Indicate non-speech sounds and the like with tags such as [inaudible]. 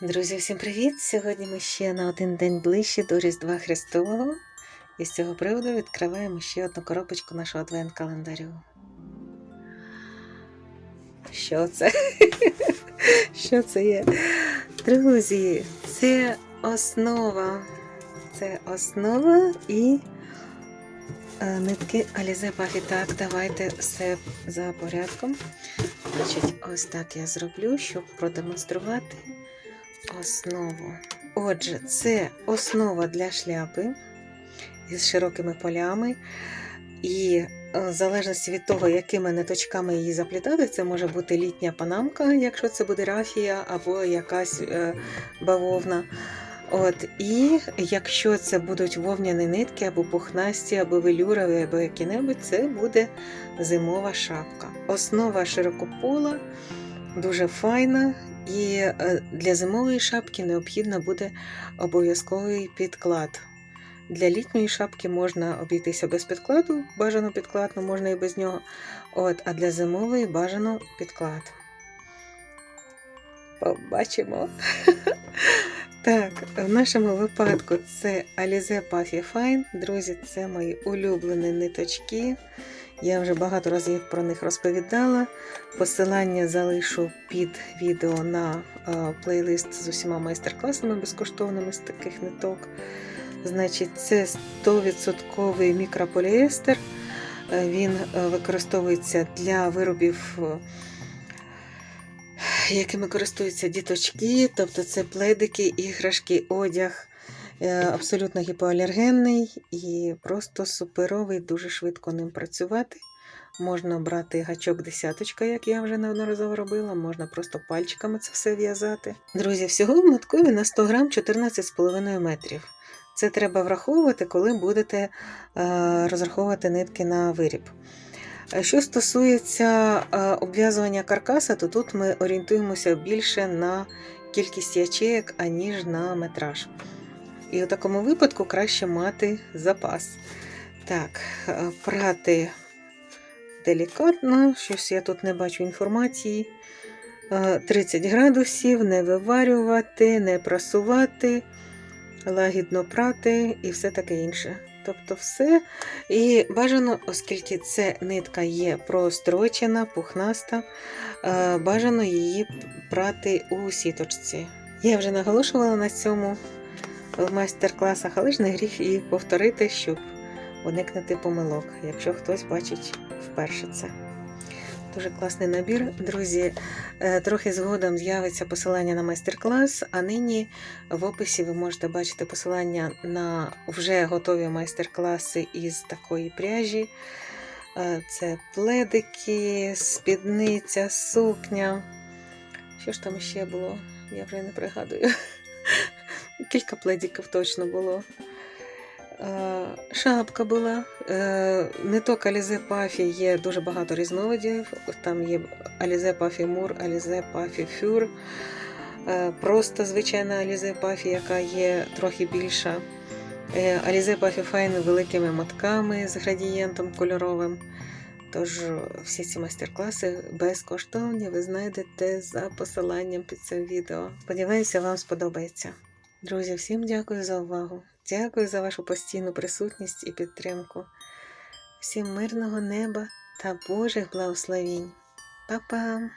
Друзі, всім привіт! Сьогодні ми ще на один день ближче до Різдва Христового. І з цього приводу відкриваємо ще одну коробочку нашого адвент-календарю. Що це? [laughs] Що це є? Друзі, це основа. Це основа і е, нитки Alize Puffy. Так, давайте все за порядком. Значить, ось так я зроблю, щоб продемонструвати основу. Отже, це основа для шляпи із широкими полями. І е, в залежності від того, якими ниточками її заплітати, це може бути літня панамка, якщо це буде рафія, або якась е, бавовна. От, І якщо це будуть вовняні нитки, або пухнасті, або велюрові, або які-небудь, це буде зимова шапка. Основа широкопола, дуже файна, і е, для зимової шапки необхідно буде обов'язковий підклад. Для літньої шапки можна обійтися без підкладу, бажано підклад, ну можна і без нього. От, а для зимової бажано підклад. Побачимо. [laughs] Так, в нашому випадку це Alize Puffy Fine. Друзі, це мої улюблені ниточки. Я вже багато разів про них розповідала. Посилання залишу під відео на е, плейлист з усіма майстер-класами безкоштовними з таких ниток. Значить, це 100% мікрополіестер. Е, Він е, використовується для виробів, якими користуються діточки, тобто це пледики, іграшки, одяг. Е, Абсолютно гіпоалергенний і просто суперовий, дуже швидко ним працювати. Можна брати гачок десяточка, як я вже неодноразово робила, можна просто пальчиками це все в'язати. Друзі, всього в моткові на 100 грам 14,5 метрів. Це треба враховувати, коли будете е, розраховувати нитки на виріб. Е, Що стосується обв'язування каркаса, то тут ми орієнтуємося більше на кількість ячеек, аніж на метраж. І у такому випадку краще мати запас. Так, е, прати делікатно, щось я тут не бачу інформації. Е, 30 градусів, не виварювати, не прасувати, лагідно прати і все таке інше. Тобто все. І бажано, оскільки це нитка є прострочена, пухнаста, е, бажано її прати у сіточці. Я вже наголошувала на цьому в майстер-класах, але ж не гріх і повторити, щоб уникнути помилок, якщо хтось бачить вперше це. Дуже класний набір. Друзі, е, трохи згодом з'явиться посилання на майстер-клас, а нині в описі ви можете бачити посилання на вже готові майстер-класи із такої пряжі. Е, Це пледики, спідниця, сукня. Що ж там ще було? Я вже не пригадую. Кілька пледиків точно було. Е, Шапка була. Е, Ниток Alize Puffy є дуже багато різновидів. Там є Alize Puffy Mur, Alize Puffy Fur. Е, Просто звичайна Alize Puffy, яка є трохи більша. Е, Alize Puffy Fine великими мотками з градієнтом кольоровим. Тож всі ці майстер-класи безкоштовні ви знайдете за посиланням під цим відео. Сподіваюся, вам сподобається. Друзі, всім дякую за увагу. Дякую за вашу постійну присутність і підтримку. Всім мирного неба та Божих благословінь. Па-па!